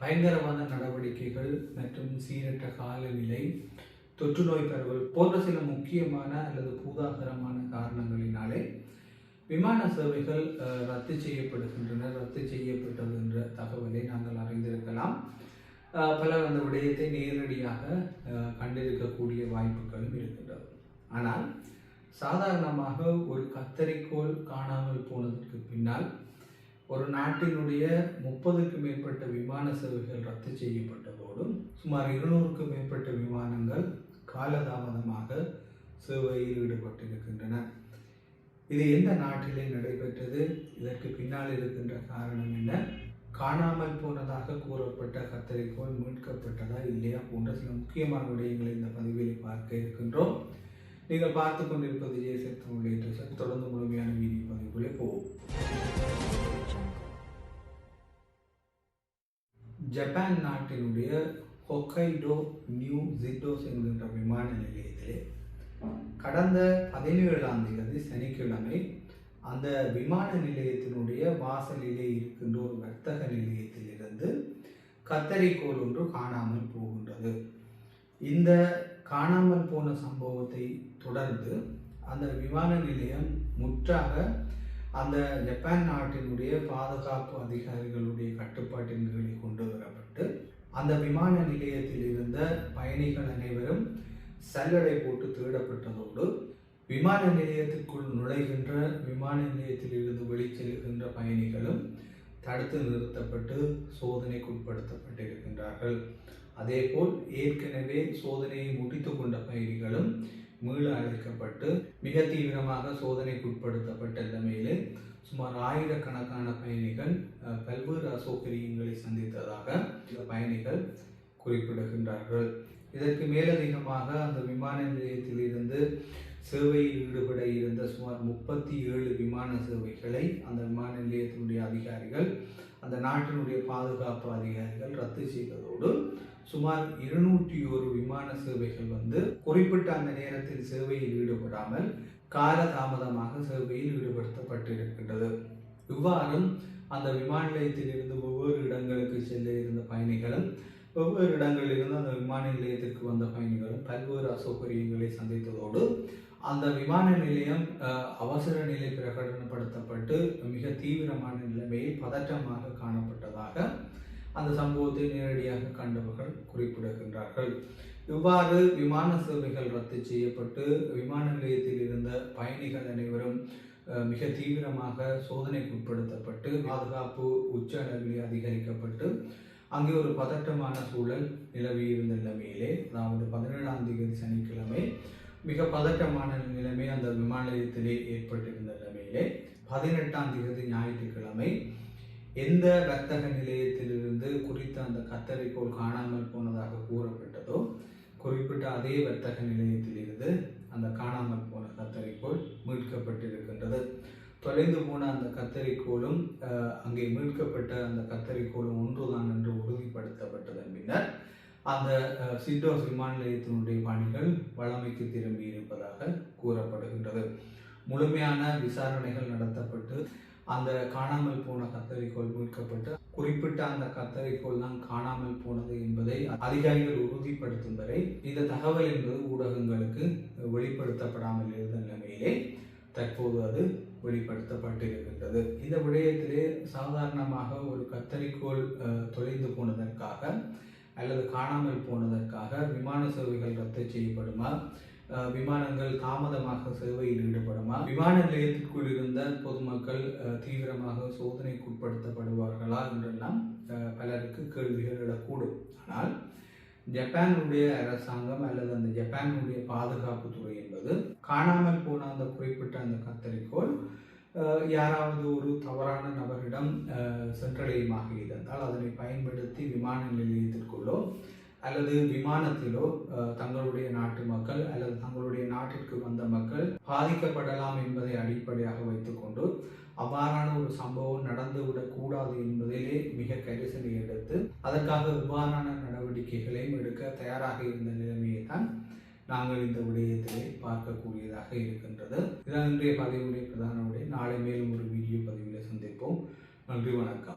பயங்கரமான நடவடிக்கைகள் மற்றும் சீரற்ற காலநிலை தொற்று நோய் பரவல் போன்ற சில முக்கியமான அல்லது பூதாகரமான காரணங்களினாலே விமான சேவைகள் ரத்து செய்யப்படுகின்றன. ரத்து செய்யப்பட்டது என்ற தகவலை நாங்கள் அறிந்திருக்கலாம். பலர் அந்த விடயத்தை நேரடியாக கண்டிருக்கக்கூடிய வாய்ப்புகளும் இருக்கின்றது ஆனால் சாதாரணமாக ஒரு கத்தரிக்கோள் காணாமல் போனதற்கு பின்னால் ஒரு நாட்டினுடைய முப்பதுக்கு மேற்பட்ட விமான சேவைகள் ரத்து செய்யப்பட்டதோடு சுமார் இருநூறுக்கும் மேற்பட்ட விமானங்கள் காலதாமதமாக சேவையில் ஈடுபட்டிருக்கின்றன. இது எந்த நாட்டிலே நடைபெற்றது? இதற்கு பின்னால் இருக்கின்ற காரணம் என்ன? காணாமல் போனதாக கூறப்பட்ட கத்தரிக்கோள் மீட்கப்பட்டதா இல்லையா போன்ற சில முக்கியமான விடயங்களை இந்த பதிவில் பார்க்க இருக்கின்றோம். நீங்கள் பார்த்து கொண்டிருப்பது ஜெயசக்தனுடைய தொடர்ந்து முழுமையான வீடியோ பதிவுகளை போவோம். ஜப்பான் நாட்டினுடைய ஹொக்கைடோ நியூ ஜிட்டோஸ் என்கின்ற விமான நிலையத்திலே கடந்த பதினேழாம் தேதி சனிக்கிழமை அந்த விமான நிலையத்தினுடைய வாசலிலே இருக்கின்ற ஒரு வர்த்தக நிலையத்திலிருந்து கத்தரிக்கோள் ஒன்று காணாமல் போகின்றது. இந்த காணாமல் போன சம்பவத்தை தொடர்ந்து அந்த விமான நிலையம் முற்றாக அந்த ஜப்பான் நாட்டினுடைய பாதுகாப்பு அதிகாரிகளுடைய கட்டுப்பாட்டின் கீழ் கொண்டு வரப்பட்டு அந்த விமான நிலையத்தில் இருந்த பயணிகள் அனைவரும் சல்லடை போட்டு தேடப்பட்டதோடு விமான நிலையத்திற்குள் நுழைகின்ற விமான நிலையத்தில் இருந்து வெளிச்செல்கின்ற பயணிகளும் தடுத்து நிறுத்தப்பட்டு சோதனைக்குட்படுத்தப்பட்டிருக்கின்றார்கள். அதேபோல் ஏற்கனவே சோதனையை முடித்து கொண்ட பயணிகளும் மீள அழைக்கப்பட்டு மிக தீவிரமாக சோதனைக்கு உட்படுத்தப்பட்ட சுமார் ஆயிரக்கணக்கான பயணிகள் பல்வேறு அசௌகரியங்களை சந்தித்ததாக இந்த பயணிகள் குறிப்பிடுகின்றார்கள். இதற்கு மேலதிகமாக அந்த விமான நிலையத்தில் இருந்து சேவையில் ஈடுபட இருந்த சுமார் முப்பத்தி ஏழு விமான சேவைகளை அந்த விமான நிலையத்தினுடைய அதிகாரிகள் அந்த நாட்டினுடைய பாதுகாப்பு அதிகாரிகள் ரத்து செய்ததோடு சுமார் இருநூற்றி ஒரு விமான சேவைகள் வந்து குறிப்பிட்ட அந்த நேரத்தில் சேவையில் ஈடுபடாமல் காலதாமதமாக சேவையில் ஈடுபடுத்தப்பட்டிருக்கின்றது. இவ்வாறும் அந்த விமான நிலையத்திலிருந்து ஒவ்வொரு இடங்களுக்கு செல்ல இருந்த பயணிகளும் வெவ்வேறு இடங்களிலிருந்து அந்த விமான நிலையத்திற்கு வந்த பயணிகளும் பல்வேறு அசௌகரியங்களை சந்தித்ததோடு அந்த விமான நிலையம் அவசர நிலை பிரகடனப்படுத்தப்பட்டு மிக தீவிரமான நிலைமையில் பதற்றமாக காணப்பட்டதாக அந்த சம்பவத்தை நேரடியாக கண்டவர்கள் குறிப்பிடுகின்றார்கள். இவ்வாறு விமான சேவைகள் ரத்து செய்யப்பட்டு விமான நிலையத்தில் இருந்த பயணிகள் அனைவரும் மிக தீவிரமாக சோதனைக்கு உட்படுத்தப்பட்டு பாதுகாப்பு உச்ச அளவில் அதிகரிக்கப்பட்டு அங்கே ஒரு பதட்டமான சூழல் நிலவி இருந்த நிலைமையிலே அதாவது பதினேழாம் தேதி சனிக்கிழமை மிக பதட்டமான நிலைமை அந்த விமான நிலையத்திலே ஏற்பட்டிருந்த நிலைமையிலே பதினெட்டாம் தேதி ஞாயிற்றுக்கிழமை எந்த வர்த்தக நிலையத்திலிருந்து குறித்த அந்த கத்தரிக்கோள் காணாமல் போனதாக கூறப்பட்டதோ குறிப்பிட்ட அதே வர்த்தக நிலையத்திலிருந்து அந்த காணாமல் போன கத்தரிக்கோள் மீட்கப்பட்டிருக்கின்றது. தொலைந்து போன அந்த கத்தரிக்கோளும் அங்கே மீட்கப்பட்ட அந்த கத்தரிக்கோளும் ஒன்றுதான் என்று உறுதிப்படுத்தப்பட்டதன் பின்னர் அந்த அஹ், சிட்டோஸ் விமான நிலையத்தினுடைய பணிகள் வழமைக்கு திரும்பி இருப்பதாக கூறப்படுகின்றது. முழுமையான விசாரணைகள் நடத்தப்பட்டு அந்த காணாமல் போன கத்தரிக்கோள் மீட்கப்பட்டு குறிப்பிட்ட அந்த கத்தரிக்கோள் தான் காணாமல் போனது என்பதை அதிகாரிகள் உறுதிப்படுத்தும் வரை இந்த தகவல் என்பது ஊடகங்களுக்கு வெளிப்படுத்தப்படாமல் இருந்த நிலைமையிலே தற்போது அது வெளிப்படுத்தப்பட்டிருக்கின்றது. இந்த விடயத்திலே சாதாரணமாக ஒரு கத்தரிக்கோள் தொலைந்து போனதற்காக அல்லது காணாமல் போனதற்காக விமான சேவைகள் ரத்து செய்யப்படுமா? விமானங்கள் தாமதமாக சேவையில் ஈடுபடுமா? விமான நிலையத்திற்குள் இருந்த பொதுமக்கள் தீவிரமாக சோதனைக்கு உட்படுத்தப்படுவார்களா என்றெல்லாம் பலருக்கு கேள்விகள் எழக்கூடும். ஆனால் ஜப்பானுடைய அரசாங்கம் அல்லது அந்த ஜப்பானுடைய பாதுகாப்பு துறை என்பது காணாமல் போன அந்த குறிப்பிட்ட அந்த கத்தரிக்கோள் யாராவது ஒரு தவறான நபரிடம் சென்றடையுமாக இருந்தால் அதனை பயன்படுத்தி விமான நிலையம் அல்லது விமானத்திலோ தங்களுடைய நாட்டு மக்கள் அல்லது தங்களுடைய நாட்டிற்கு வந்த மக்கள் பாதிக்கப்படலாம் என்பதை அடிப்படையாக வைத்துக்கொண்டு அவ்வாறான ஒரு சம்பவம் நடந்துவிடக் கூடாது என்பதிலே மிக கரிசனை எடுத்து அதற்காக இவ்வாறான நடவடிக்கைகளையும் எடுக்க தயாராக இருந்த நிலைமையை தான் நாங்கள் இந்த விடயத்திலே பார்க்கக்கூடியதாக இருக்கின்றது. இதான் இன்றைய பதிவுடைய பிரதான உடைய நாளை மேலும் ஒரு வீடியோ பதிவில் சந்திப்போம். நன்றி வணக்கம்.